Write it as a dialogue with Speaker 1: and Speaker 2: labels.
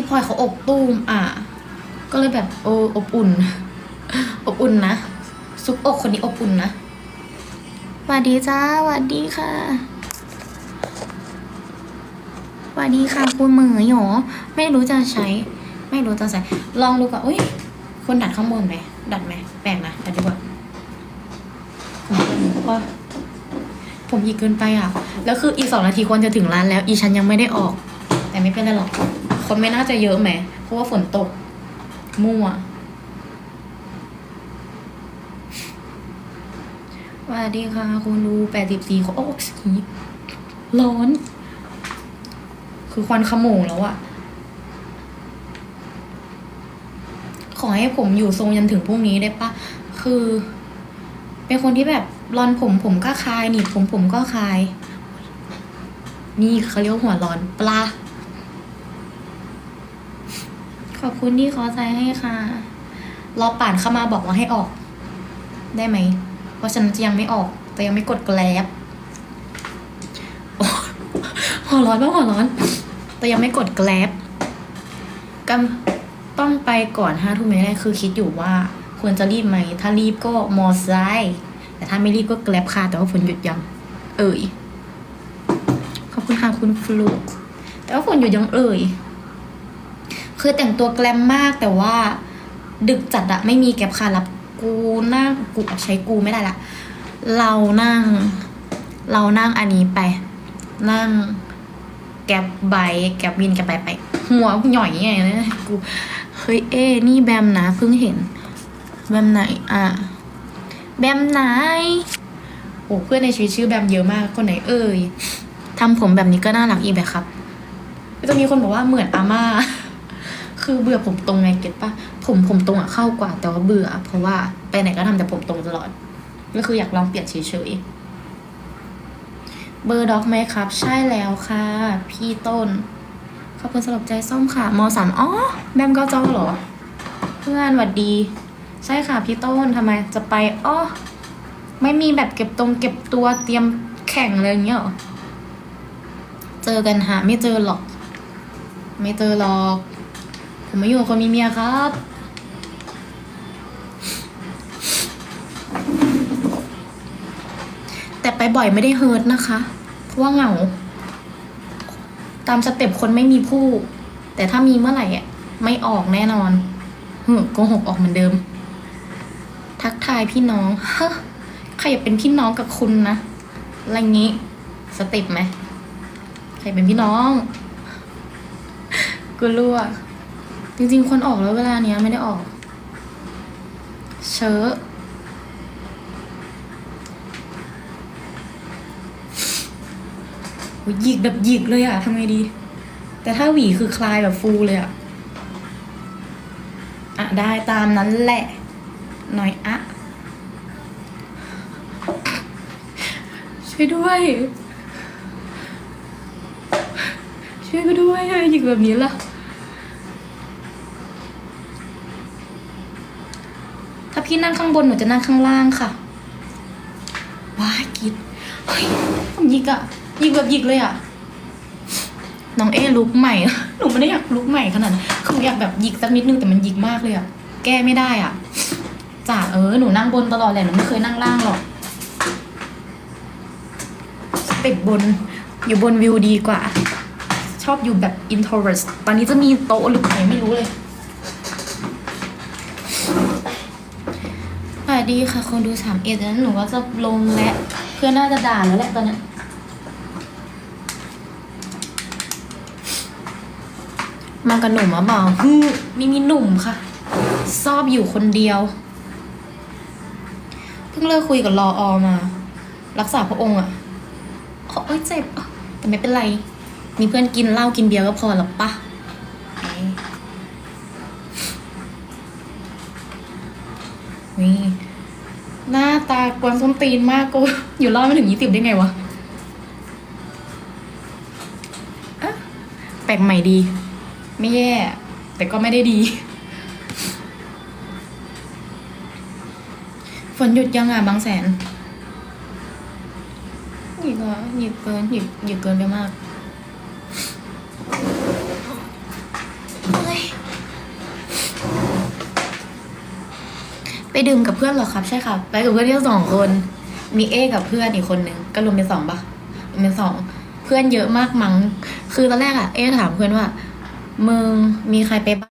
Speaker 1: พี่พลอยเขาอบตู้มอะ ก็เลยแบบโออบอุ่น อบอุ่นนะซุปอกคนนี้อบอุ่นนะสวัสดีจ้าสวัสดีค่ะสวัสดีค่ะคุณเหมยหยอไม่รู้จะใช้ ไม่รู้จะใส่ลองดูก่อนอุ้ยคนดัดข้างบนไหมดัดไหมแปลกนะดัดดีกว่าผมว่าผมหยิกเกินไปอะ แล้วคืออีกสองนาทีควรจะถึงร้านแล้ว อีฉันยังไม่ได้ออก แต่ไม่เป็นไรหรอก คนไม่น่าจะเยอะไหมเพราะว่าฝนตก มั่วสวัสดีค่ะ คุณดูแปดสิบสี่เขาโอ้สีร้อน คือควันขโมงแล้วอะขอให้ผมอยู่ทรงยันถึงพรุ่งนี้ได้ปะ คือ เป็นคนที่แบบรอนผมผมก็คลายหนีบผมผมก็คลาย นี่เขาเรียกหัวร้อนปลา ขอบคุณที่ขอใจให้ค่ะ รอป่านเข้ามาบอกว่าให้ออก ได้ไหม เพราะฉันจะยังไม่ออก แต่ยังไม่กดแกลบโอ้หัวร้อนมากหัวร้อน แต่ยังไม่กดแกลบกำต้องไปก่อนห้าทุ่มไม่ได้คือคิดอยู่ว่า ควรจะรีบไหม ถ้ารีบก็มอไซค์แต่ถ้าไม่รีบก็แกลบค่ะ แต่ว่าฝนหยุดยัง เอ่ย ขอบคุณค่ะคุณฟลุกแต่ว่าฝนหยุดยังเอ่ย คือแต่งตัวแกลมมากแต่ว่าดึกจัดอะไม่มีแก็บคารับกูนั่งกูใช้กูไม่ได้ละ เรานั่ง เรานั่งอันนี้ไป นั่งแก็บใบแก็บวินแก็บใบไป หัวหน่อยไงนะกูเฮ้ยเอ้นี่แบมนะเพิ่งเห็น แบมไหนอะแบมไหนโอ้เพื่อนในชีวิตชื่อแบมเยอะมากคนไหนเอ่ยทำผมแบบนี้ก็น่ารักอีกแบบครับจะมีคนบอกว่าเหมือนอาม่า คือเบื่อผมตรงไงเก็ตปะผมผมตรงอะเข้ากว่า แต่ว่าเบื่อ เพราะว่าไปไหนก็ทำแต่ผมตรงตลอด ก็คืออยากลองเปลี่ยนเฉยๆเบอร์ด็อกไหมครับ ใช่แล้วค่ะ พี่ต้นขอบคุณสำหรับใจส้มค่ะมสามอ๋อแบมก็จ้อเหรอ เพื่อนหวัดดี ใช่ค่ะพี่ต้นทำไมจะไปอ๋อไม่มีแบบเก็บตรงเก็บตัวเตรียมแข่งอะไรอย่างเงี้ยเหรอ เจอกันหาไม่เจอหรอก ไม่เจอหรอก ผมไม่อยู่กับคนมีเมียครับ แต่ไปบ่อยไม่ได้เฮิร์ตนะคะ เพราะว่าเหงา ตามสเต็ปคนไม่มีผู้ แต่ถ้ามีเมื่อไหร่อะไม่ออกแน่นอนหึโกหกออกเหมือนเดิม ทักทายพี่น้องเฮ้ใครอยากเป็นพี่น้องกับคุณนะอะไรงี้สเต็ปไหมใครเป็นพี่น้องกูรู้อะ จริงๆ คนออกแล้วเวลาเนี้ยไม่ได้ออก เชอะหยิกแบบหยิกเลยอะทำไงดี แต่ถ้าหวีคือคลายแบบฟูเลยอะอะได้ตามนั้นแหละ หน่อยอะ ช่วยด้วย ช่วยก็ด้วยอะหยิกแบบนี้ล่ะ ถ้า พี่นั่งข้างบนหนูจะนั่งข้างล่างค่ะ ว้ายกิดเฮ้ยมหยิกอะยิกแบบยิกเลยอะน้องเอลุกใหม่ หนูไม่ได้อยากลุกใหม่ขนาดนั้นคืออยากแบบยิกสักนิดนึงแต่มันยิกมากเลยอะแก้ไม่ได้อะจ่าเออหนูนั่งบนตลอดแหละหนูไม่เคยนั่งล่างหรอกสเต็ปบนอยู่บนวิวดีกว่า ชอบอยู่แบบ introvert ตอนนี้จะมีโต๊ะหรือไหนไม่รู้เลย สวัส ดีค่ะคนดูสามเอ็ดนั้นหนูว่าจะลงและเพื่อนน่าจะด่าแล้วแหละตอนนี้มากับหนุ่มมาเปล่าฮึมไม่มีหนุ่มค่ะ ชอบอยู่คนเดียว เพิ่งเลิกคุยกับรออมา รักษาพระองค์อะโอ้ยเจ็บ แต่ไม่เป็นไร มีเพื่อนกินเหล้ากินเบียร์ก็พอหรอกปะนี่ ตากวนส้นตีนมากกูอยู่รอดไม่ถึงยี่สิบได้ไงวะอะแปลกใหม่ดี ไม่แย่ แต่ก็ไม่ได้ดี ฝนหยุดยังอะบางแสนหยิบอะหยิบเกินหยิบหยิบเกินไปมาก ดื่มกับเพื่อนเหรอครับ ใช่ค่ะ ไปกับเพื่อนแค่สองคน มีเอกับเพื่อนอีกคนนึงก็รวมเป็นสองปะรวมเป็นสองเพื่อนเยอะมากมั้ง คือตอนแรกอะเอถามเพื่อนว่ามึงมีใครไปบ้าง